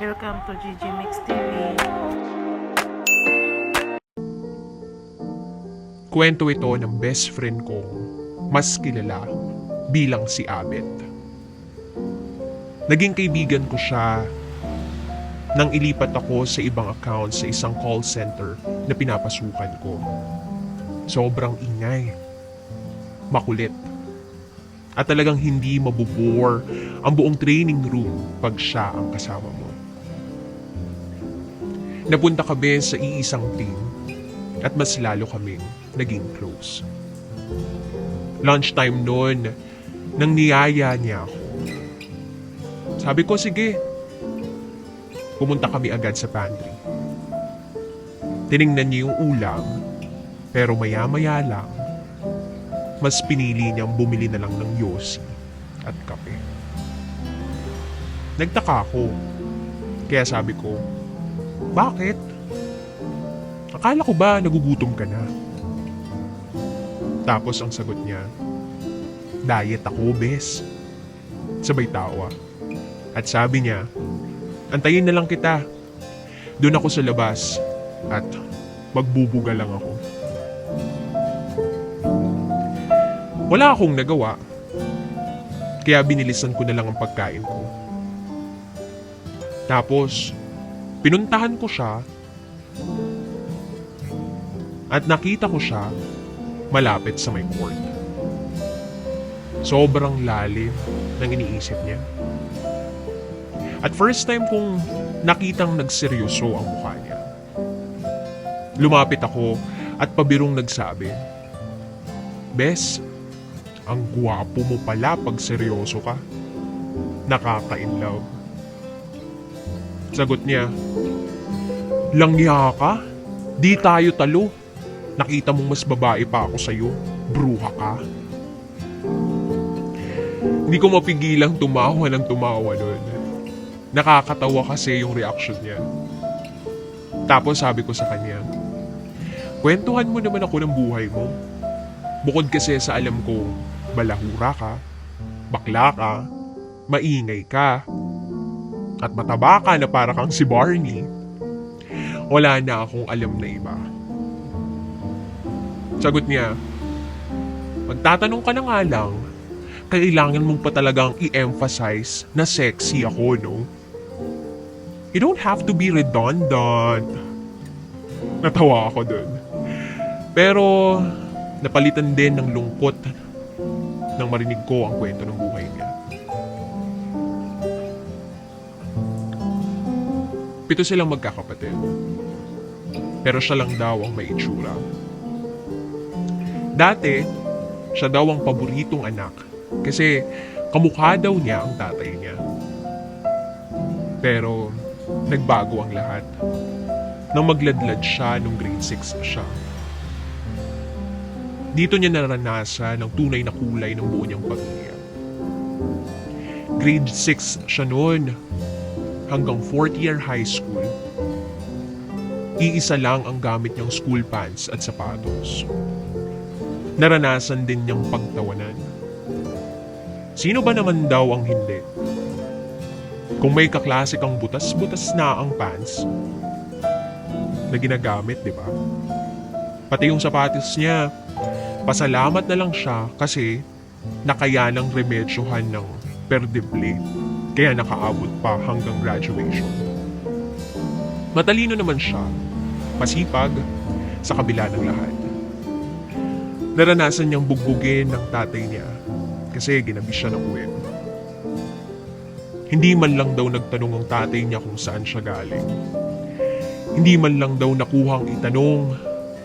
Welcome to GG Mix TV. Kwento ito ng best friend kong mas kilala bilang si Abet. Naging kaibigan ko siya nang ilipat ako sa ibang account sa isang call center na pinapasukan ko. Sobrang ingay. Makulit. At talagang hindi mabubore ang buong training room pag siya ang kasama mo. Napunta kami sa iisang team at mas lalo kaming naging close. Lunchtime noon, nang niyaya niya ako. Sabi ko, sige. Pumunta kami agad sa pantry. Tiningnan niya yung ulam, pero maya-maya lang, mas pinili niyang bumili na lang ng yosi at kape. Nagtaka ako. Kaya sabi ko, bakit? Akala ko ba nagugutom ka na? Tapos ang sagot niya, Diet ako, bes. Sabay tawa. At sabi niya, Antayin na lang kita. Doon ako sa labas at magbubuga lang ako. Wala akong nagawa. Kaya binilisan ko na lang ang pagkain ko. Tapos, pinuntahan ko siya at nakita ko siya malapit sa may court. Sobrang lalim ng iniisip niya. At first time kong nakitang nagseryoso ang mukha niya. Lumapit ako at pabirong nagsabi, Bes, ang gwapo mo pala pag seryoso ka. Nakaka-in love. Sagot niya, Langya ka? Di tayo talo. Nakita mong mas babae pa ako sa'yo. Bruha ka. Hindi ko mapigilang tumawa ng tumawa nun. Nakakatawa kasi yung reaction niya. Tapos sabi ko sa kanya, Kwentuhan mo naman ako ng buhay mo. Bukod kasi sa alam ko, balahura ka, bakla ka, maingay ka, at mataba ka na para kang si Barney. Wala na akong alam na iba. Sagot niya, magtatanong ka na nga lang, kailangan mong pa talagang i-emphasize na sexy ako, no? You don't have to be redundant. Natawa ako dun. Pero, napalitan din ng lungkot nang marinig ko ang kwento ng buhay niya. Pito silang magkakapatid. Pero siya lang daw ang may. Dati, siya daw ang paboritong anak kasi kamukha daw niya ang tatay niya. Pero nagbago ang lahat nang magladlad siya nung grade 6 siya. Dito niya naranasan ang tunay na kulay ng buo niyang pamilya. Grade 6 siya noon hanggang 4th year high school. Iisa lang ang gamit niyang school pants at sapatos. Naranasan din niyang pagtawanan. Sino ba naman daw ang hindi? Kung may kaklase kang butas-butas na ang pants na ginagamit, di ba? Pati yung sapatos niya, pasalamat na lang siya kasi nakayanang remedyohan ng perdible kaya nakaabot pa hanggang graduation. Matalino naman siya, masipag, sa kabila ng lahat. Naranasan niyang bugbugin ng tatay niya kasi ginabi siya ng uwim. Hindi man lang daw nagtanong ang tatay niya kung saan siya galing. Hindi man lang daw nakuhang itanong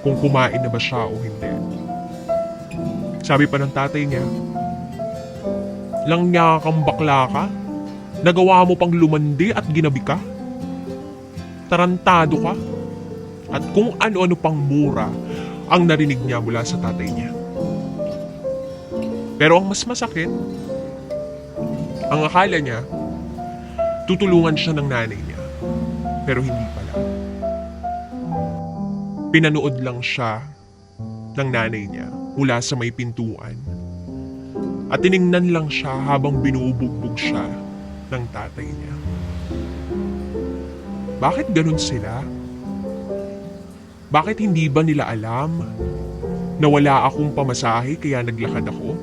kung kumain na ba siya o hindi. Sabi pa ng tatay niya, Lang niya kang bakla ka? Nagawa mo pang lumandi at ginabi ka? Tarantado ka? At kung ano-ano pang mura ang narinig niya mula sa tatay niya. Pero ang mas masakit, ang akala niya, tutulungan siya ng nanay niya. Pero hindi pala. Pinanood lang siya ng nanay niya mula sa may pintuan. At tiningnan lang siya habang binubugbog siya ng tatay niya. Bakit ganun sila? Bakit hindi ba nila alam na wala akong pamasahe kaya naglakad ako?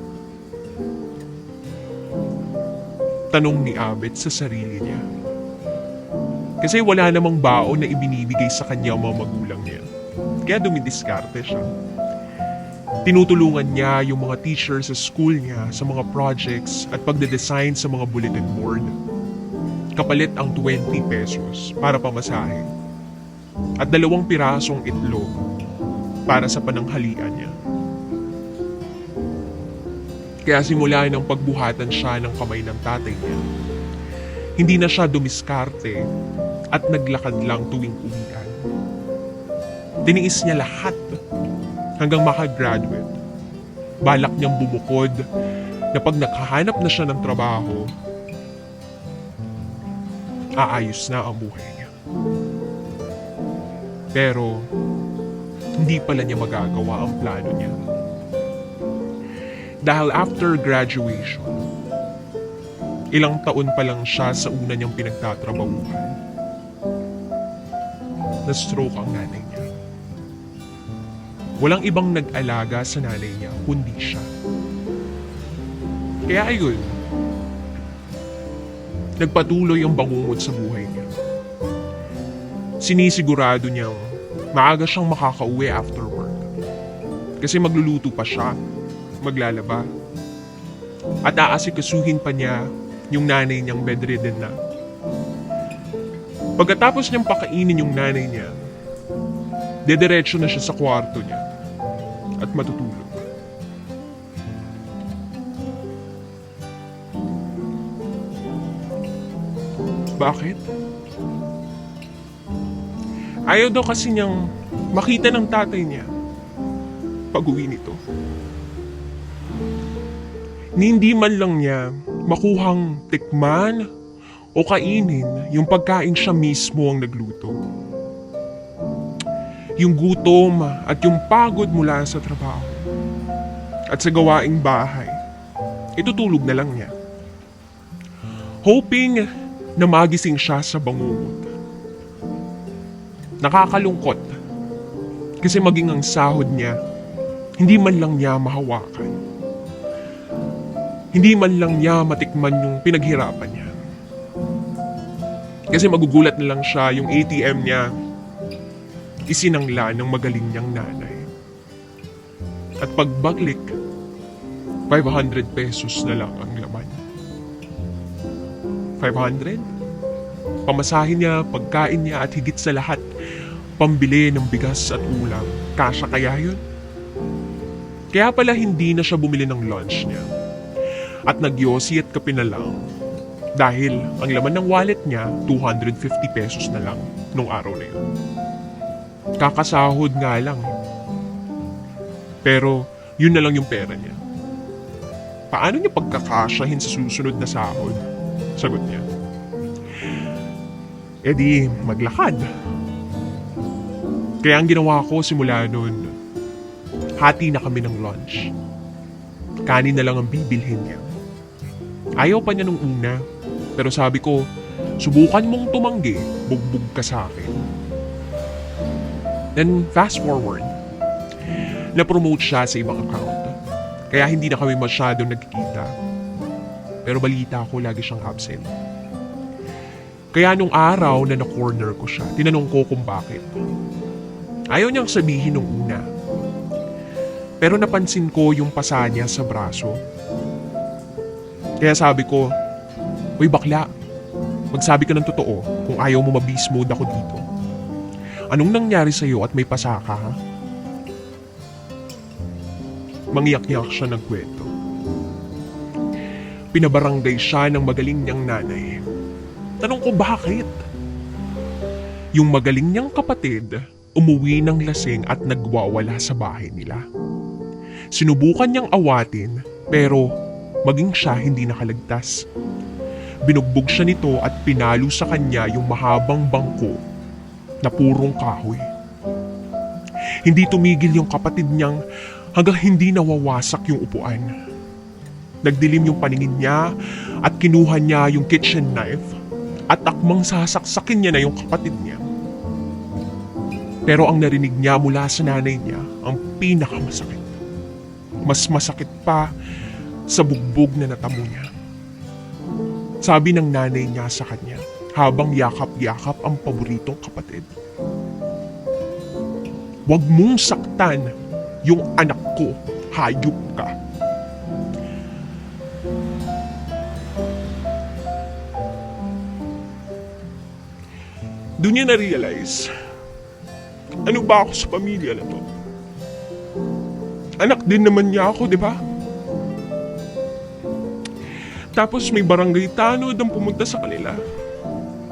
Tanong ni Abet sa sarili niya. Kasi wala namang baon na ibinibigay sa kanya ang mga magulang niya. Kaya dumidiskarte siya. Tinutulungan niya yung mga teachers sa school niya sa mga projects at pagde-design sa mga bulletin board. Kapalit ang 20 pesos para pamasahe. At dalawang pirasong itlog para sa pananghalian niya. Kaya simula ng pagbuhatan siya ng kamay ng tatay niya, hindi na siya dumiskarte at naglakad lang tuwing uwian. Tiniis niya lahat hanggang makagraduate. Balak niyang bumukod na pag nakahanap na siya ng trabaho, aayos na ang buhay niya. Pero, hindi pala niya magagawa ang plano niya. Dahil after graduation, ilang taon pa lang siya sa una niyang pinagtatrabahuhan. Na-stroke ang nanay. Walang ibang nag-alaga sa nanay niya kundi siya. Kaya ayun, nagpatuloy ang bangungot sa buhay niya. Sinisigurado niyang maaga siyang makakauwi after work. Kasi magluluto pa siya, maglalaba. At aasikasuhin pa niya yung nanay niyang bedridden na. Pagkatapos niyang pakainin yung nanay niya, dediretso na siya sa kwarto niya at matutulog. Bakit? Ayaw daw kasi niyang makita ng tatay niya pag-uwi nito. Ni Hindi man lang niya makuhang tikman o kainin yung pagkain siya mismo ang nagluto. Yung gutom at yung pagod mula sa trabaho at sa gawaing bahay, itutulog na lang niya. Hoping na magising siya sa bangungot. Nakakalungkot kasi maging ang sahod niya, hindi man lang niya mahawakan. Hindi man lang niya matikman yung pinaghirapan niya. Kasi magugulat na lang siya yung ATM niya isinangla ng magaling niyang nanay. At pagbaglik, 500 pesos na lang ang laman. 500? Pamasahin niya, pagkain niya at higit sa lahat, pambili ng bigas at ulam. Kasya kaya yun? Kaya pala hindi na siya bumili ng lunch niya. At nagyosi at kape na lang. Dahil ang laman ng wallet niya, 250 pesos na lang nung araw na yun. Kakasahod nga lang. Pero yun na lang yung pera niya. Paano niya pagkakasyahin sa susunod na sahod? Sagot niya. E di, maglakad. Kaya ang ginawa ko simula noon, hati na kami ng lunch. Kanin na lang ang bibilhin niya. Ayaw pa niya nung una, pero sabi ko, subukan mong tumanggi, bugbog ka sa akin. Then fast forward, na-promote siya sa ibang account. Kaya hindi na kami masyadong nagkikita. Pero balita ko lagi siyang absent. Kaya nung araw na na-corner ko siya, tinanong ko kung bakit. Ayaw niyang sabihin nung una. Pero napansin ko yung pasa niya sa braso. Kaya sabi ko, Uy bakla, magsabi ka ng totoo kung ayaw mo mabis mode ako dito. Anong nangyari sa'yo at may pasa ka ha? Mangyak-yak siya ng kwento. Pinabarangay siya ng magaling niyang nanay. Tanong ko bakit? Yung magaling niyang kapatid, umuwi ng lasing at nagwawala sa bahay nila. Sinubukan niyang awatin, pero maging siya hindi nakalagtas. Binugbog siya nito at pinalo sa kanya yung mahabang bangko na purong kahoy. Hindi tumigil yung kapatid niyang hanggang hindi nawawasak yung upuan. Nagdilim yung paningin niya at kinuha niya yung kitchen knife at akmang sasaksakin niya na yung kapatid niya. Pero ang narinig niya mula sa nanay niya ang pinakamasakit. Mas masakit pa sa bugbog na natamo niya. Sabi ng nanay niya sa kanya habang yakap-yakap ang paboritong kapatid. Huwag mong saktan yung anak ko, hayop ka. Doon niya na-realize, ano ba ako sa pamilya na to? Anak din naman niya ako, di ba? Tapos may barangay tanod ang pumunta sa kanila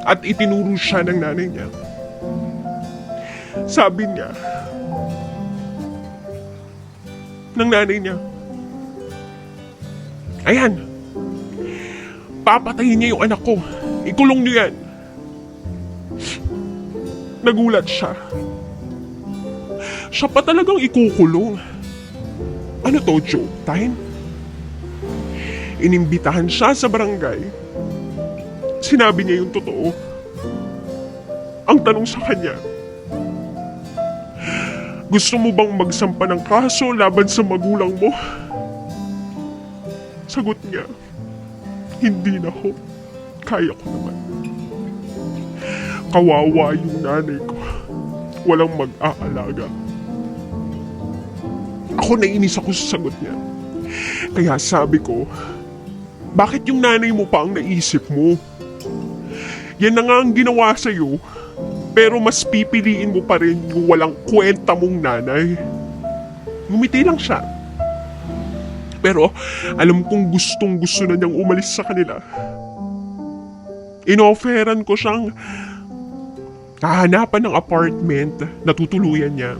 at itinuro siya ng nanay niya. Sabi niya, ng nanay niya, Ayan, papatayin niya yung anak ko. Ikulong niyo yan. Nagulat siya. Siya pa talagang ikukulong. Ano to, joke time? Inimbitahan siya sa barangay. Sinabi niya yung totoo. Ang tanong sa kanya, gusto mo bang magsampa ng kaso laban sa magulang mo? Sagot niya, hindi na ho. Kaya ko naman. Kawawa yung nanay ko. Walang mag-aalaga. Ako nainis ako sa sagot niya. Kaya sabi ko, bakit yung nanay mo pa ang naisip mo? Yan na nga ang ginawa sa'yo, pero mas pipiliin mo pa rin yung walang kwenta mong nanay. Ngumiti lang siya. Pero alam kong gustong gusto na niyang umalis sa kanila. Inofferan ko siyang hahanapan ng apartment na tutuluyan niya.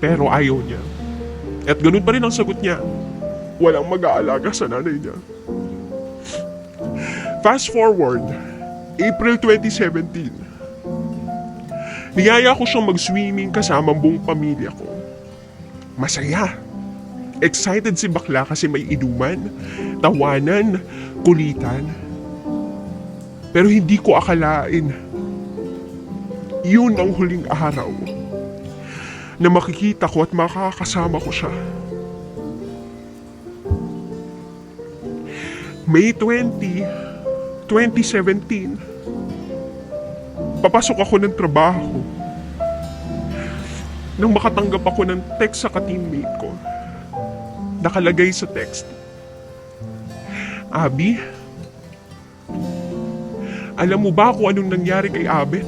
Pero ayaw niya. At ganun pa rin ang sagot niya. Walang mag-aalaga sa nanay niya. Fast forward, April 2017. Niyaya ko siyang mag-swimming kasama ang buong pamilya ko. Masaya. Excited si bakla kasi may inuman, tawanan, kulitan. Pero hindi ko akalain. Yun ang huling araw na makikita ko at makakasama ko siya. May 20, 2017, papasok ako ng trabaho. Nang makatanggap ako ng text sa ka-teammate ko, nakalagay sa text, Abi, alam mo ba kung anong nangyari kay Abet?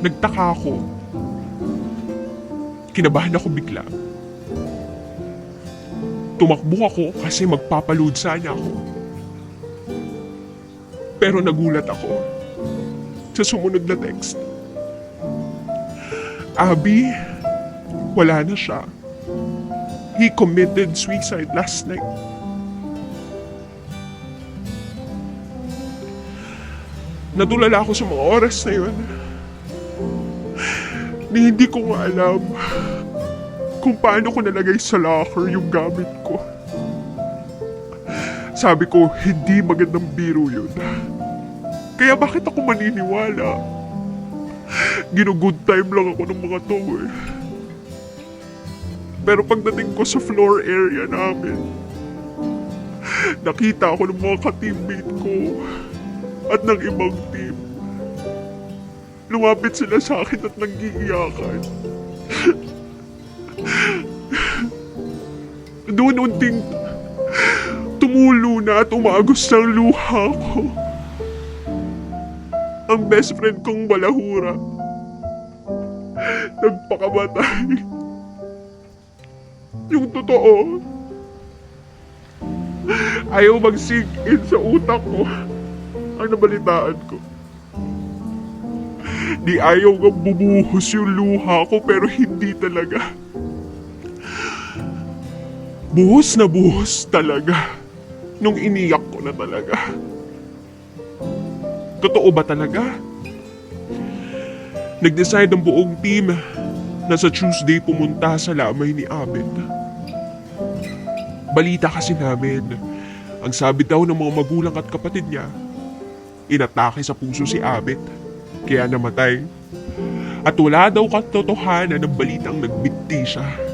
Nagtaka ako. Kinabahan ako bigla. Tumakbo ako kasi magpapalood sana ako. Pero nagulat ako sa sumunod na text. Abby, wala na siya. He committed suicide last night. Natulala ako sa mga oras na yun. Hindi ko nga alam kung paano ko nalagay sa locker yung gamit ko. Sabi ko, hindi magandang biro yun. Kaya bakit ako maniniwala? Ginugood time lang ako ng mga to eh. Pero pagdating ko sa floor area namin, nakita ako ng mga ka-teammate ko at ng ibang team. Lumapit sila sa akin at nag-iiyakan. Doon unting tumulo na at umagos ng luha ko. Ang best friend kong balahura. Nagpakamatay. Yung totoo. Ayaw mag-sink in sa utak ko ang nabalitaan ko. Di ayaw nga bumuhos yung luha ko pero hindi talaga. Buhos na buhos talaga nung iniyak ko na talaga. Totoo ba talaga? Nag-decide ang buong team na sa Tuesday pumunta sa lamay ni Abed. Balita kasi namin, Ang sabi daw ng mga magulang at kapatid niya, inatake sa puso si Abet, kaya namatay. At wala daw katotohanan ng balitang nagbinti siya.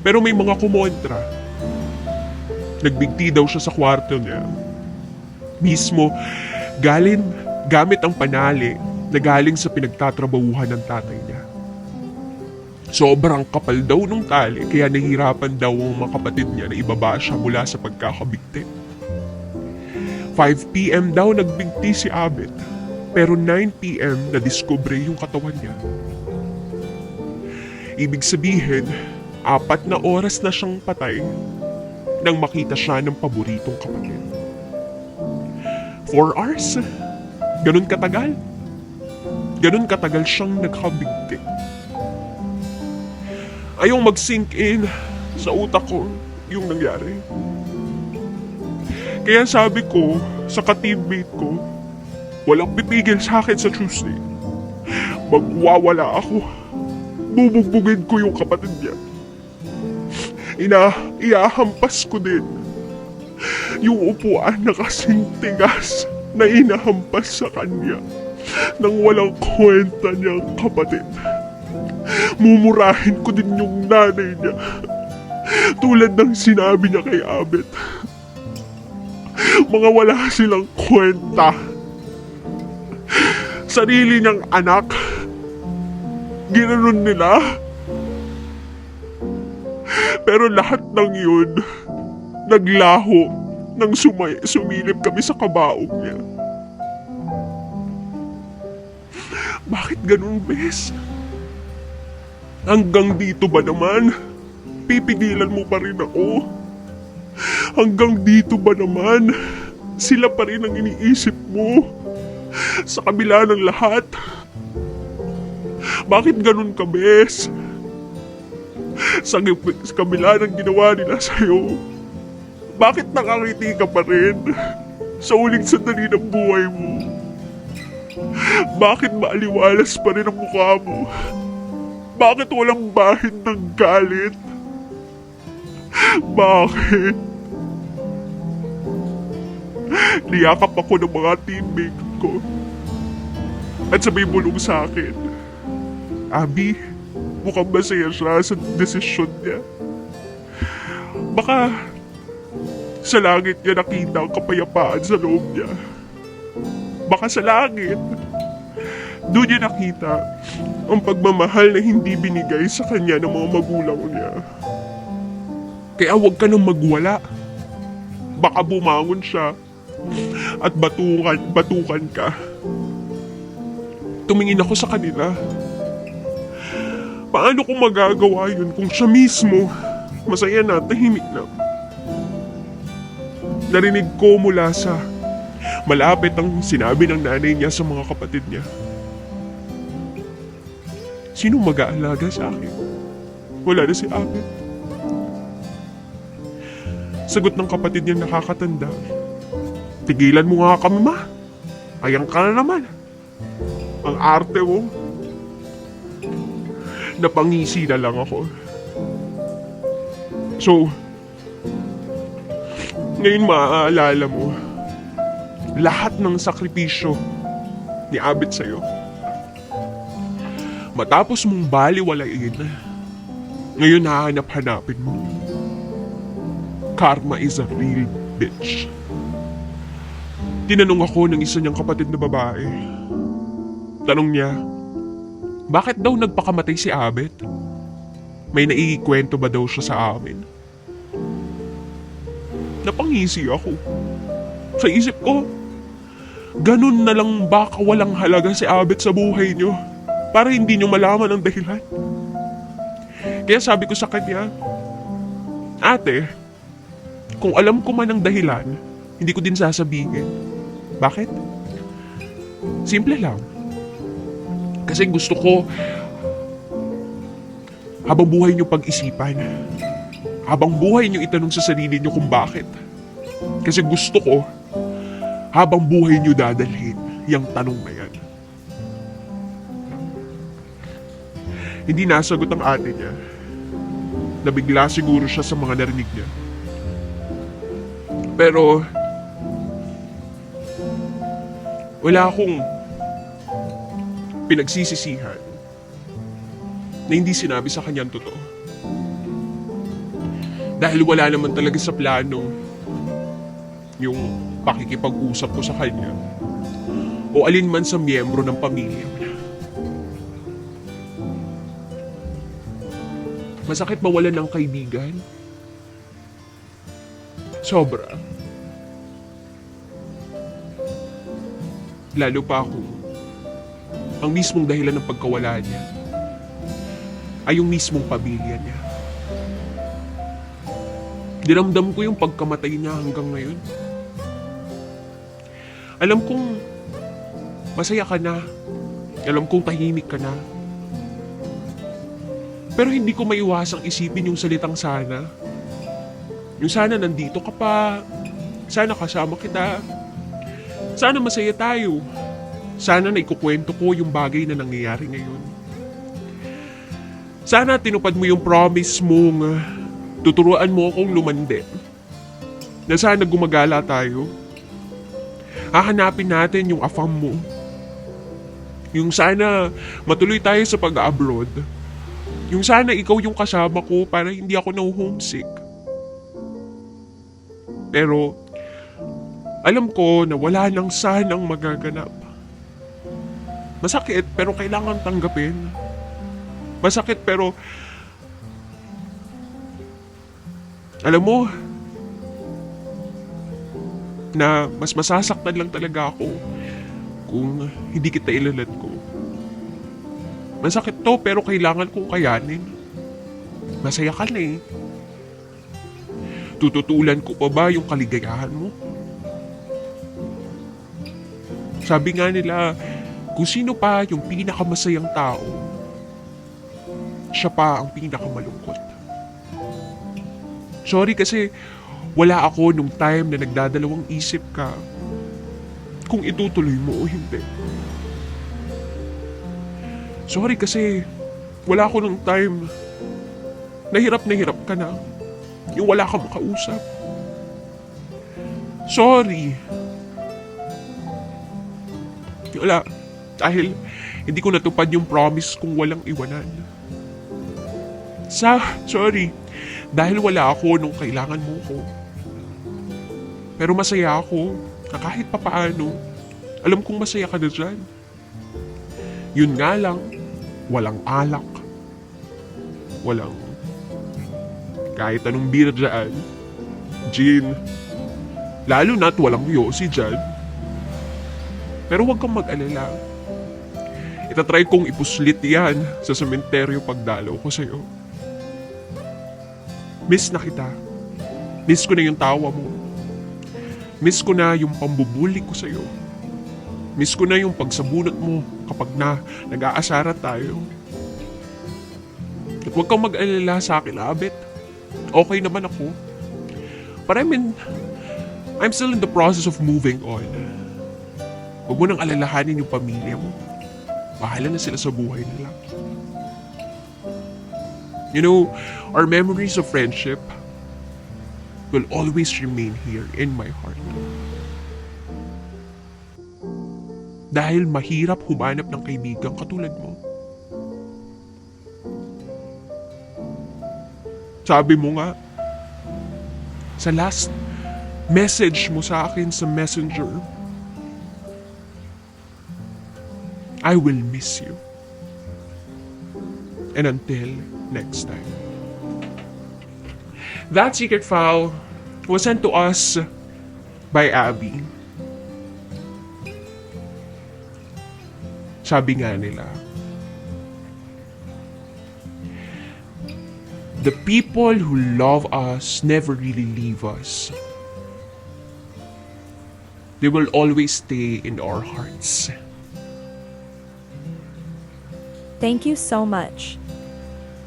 Pero may mga kumontra. Nagbigti daw siya sa kwarto niya. Mismo, galing, gamit ang panali na galing sa pinagtatrabahuhan ng tatay niya. Sobrang kapal daw nung tali kaya nahihirapan daw ang mga kapatid niya na ibaba siya mula sa pagkakabigti. 5pm daw nagbigti si Abet pero 9pm na-discover yung katawan niya. Ibig sabihin, apat na oras na siyang patay nang makita siya ng paboritong kapatid. 4 hours? Ganun katagal? Ganun katagal siyang nagkabigti. Ayong mag-sink in sa utak ko yung nangyari. Kaya sabi ko sa ka-teammate ko, walang pipigil sa akin sa Tuesday. Magwawala ako. Bubugbugin ko yung kapatid niya. Ina, iahampas ko din. Yung upuan na kasing tigas na inahampas sa kanya ng walang kwenta niyang kapatid. Mumurahin ko din yung nanay niya. Tulad ng sinabi niya kay Abet. Mga wala silang kwenta. Sarili niyang anak. Ginanon nila. Pero lahat ng yun, naglaho nang sumay, sumilip kami sa kabaong niya. Bakit ganun, bes? Hanggang dito ba naman? Pipigilan mo pa rin ako? Hanggang dito ba naman? Sila pa rin ang iniisip mo? Sa kabila ng lahat? Bakit ganun ka, bes? Sa, sa kabila ng ginawa nila sa'yo, bakit nakangiti ka pa rin? Sa uling sandali ng buhay mo? Bakit maaliwalas pa rin ang mukha mo? Bakit walang bahid ng galit? Bakit? Niyakap ako ng mga teammate ko. At sabay bulong sa akin, Abi, mukhang masaya siya sa desisyon niya. Baka sa langit niya nakita ang kapayapaan sa loob niya. Baka sa langit, doon niya nakita ang pagmamahal na hindi binigay sa kanya ng mga magulang niya. Kaya huwag ka nang magwala. Baka bumangon siya at batukan, batukan ka. Tumingin ako sa kanila. Paano ko magagawa yun kung siya mismo masaya na, tahimik na? Narinig ko mula sa malapit ang sinabi ng nanay niya sa mga kapatid niya. Sino mag-aalaga sa akin? Wala na si Abet. Sagot ng kapatid niya nakakatanda. Tigilan mo nga kami ma. Ayan ka na naman. Ang arte mo. Napangisi na lang ako. So, ngayon maaalala mo, lahat ng sakripisyo ni Abet sa'yo. Matapos mong baliwalain, ngayon hahanap-hanapin mo. Karma is a real bitch. Tinanong ako ng isa niyang kapatid na babae. Tanong niya, bakit daw nagpakamatay si Abet? May naiikwento ba daw siya sa amin? Napangisi ako. Sa isip ko, ganun na lang baka walang halaga si Abet sa buhay niyo para hindi niyo malaman ang dahilan. Kaya sabi ko sa kanya, Ate, kung alam ko man ang dahilan, hindi ko din sasabihin. Bakit? Simple lang. Kasi gusto ko habang buhay niyo pag-isipan. Habang buhay niyo itanong sa sarili niyo kung bakit. Kasi gusto ko habang buhay niyo dadalhin yung tanong na yan. Hindi nasagot ang ate niya. Nabigla siguro siya sa mga narinig niya. Pero, wala akong pinagsisisihan na hindi sinabi sa kanya ang totoo. Dahil wala naman talaga sa plano yung pakikipag-usap ko sa kanya o alin man sa miyembro ng pamilya niya. Masakit mawalan ng kaibigan. Sobra. Lalo pa ako. Ang mismong dahilan ng pagkawala niya ay yung mismong pamilya niya. Diramdam ko yung pagkamatay niya hanggang ngayon. Alam kong masaya ka na. Alam kong tahimik ka na. Pero hindi ko maiwasang isipin yung salitang sana. Yung sana nandito ka pa. Sana kasama kita. Sana masaya tayo. Sana naikukwento ko yung bagay na nangyayari ngayon. Sana tinupad mo yung promise mong uh, tuturuan mo akong lumande. Na sana gumagala tayo. Hahanapin natin yung afam mo. Yung sana matuloy tayo sa pag-abroad. Yung sana ikaw yung kasama ko para hindi ako na homesick. Pero alam ko na wala nang sanang magaganap. Masakit pero kailangan tanggapin. Masakit pero alam mo na mas masasaktan lang talaga ako kung hindi kita ilalat ko. Masakit to pero kailangan kong kayanin. Masaya ka na eh. Tututulan ko pa ba yung kaligayahan mo? Sabi nga nila, kung sino pa yung pinakamasayang tao, siya pa ang pinakamalungkot. Sorry kasi wala ako nung time na nagdadalawang isip ka kung itutuloy mo o hindi. Sorry kasi wala ako nung time na hirap na hirap ka na yung wala kang makausap. Sorry. Wala. Dahil hindi ko natupad yung promise kung walang iwanan. Sa, sorry. Dahil wala ako nung kailangan mo ko. Pero masaya ako na kahit papaano, alam kong masaya ka na dyan. Yun nga lang, walang alak. Walang kahit anong beer dyan. Gin. Lalo na't walang yosi dyan. Pero huwag kang mag-alala. Itatry kong ipuslit yan sa sementeryo pagdalaw ko sa'yo. Miss na kita. Miss ko na yung tawa mo. Miss ko na yung pambubuli ko sa'yo. Miss ko na yung pagsabunot mo kapag na nag-aasara tayo. At huwag kang mag-alala sa akin, Abet. Okay naman ako. But I mean, I'm still in the process of moving on. Huwag mo nang alalahanin yung pamilya mo. Bahala na sila sa buhay nila. You know, our memories of friendship will always remain here in my heart. Dahil mahirap humanap ng kaibigan katulad mo. Sabi mo nga, sa last message mo sa akin sa messenger, I will miss you. And until next time. That secret file was sent to us by Abby. Sabi nga nila, the people who love us never really leave us. They will always stay in our hearts. Thank you so much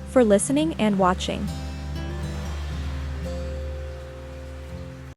for listening and watching.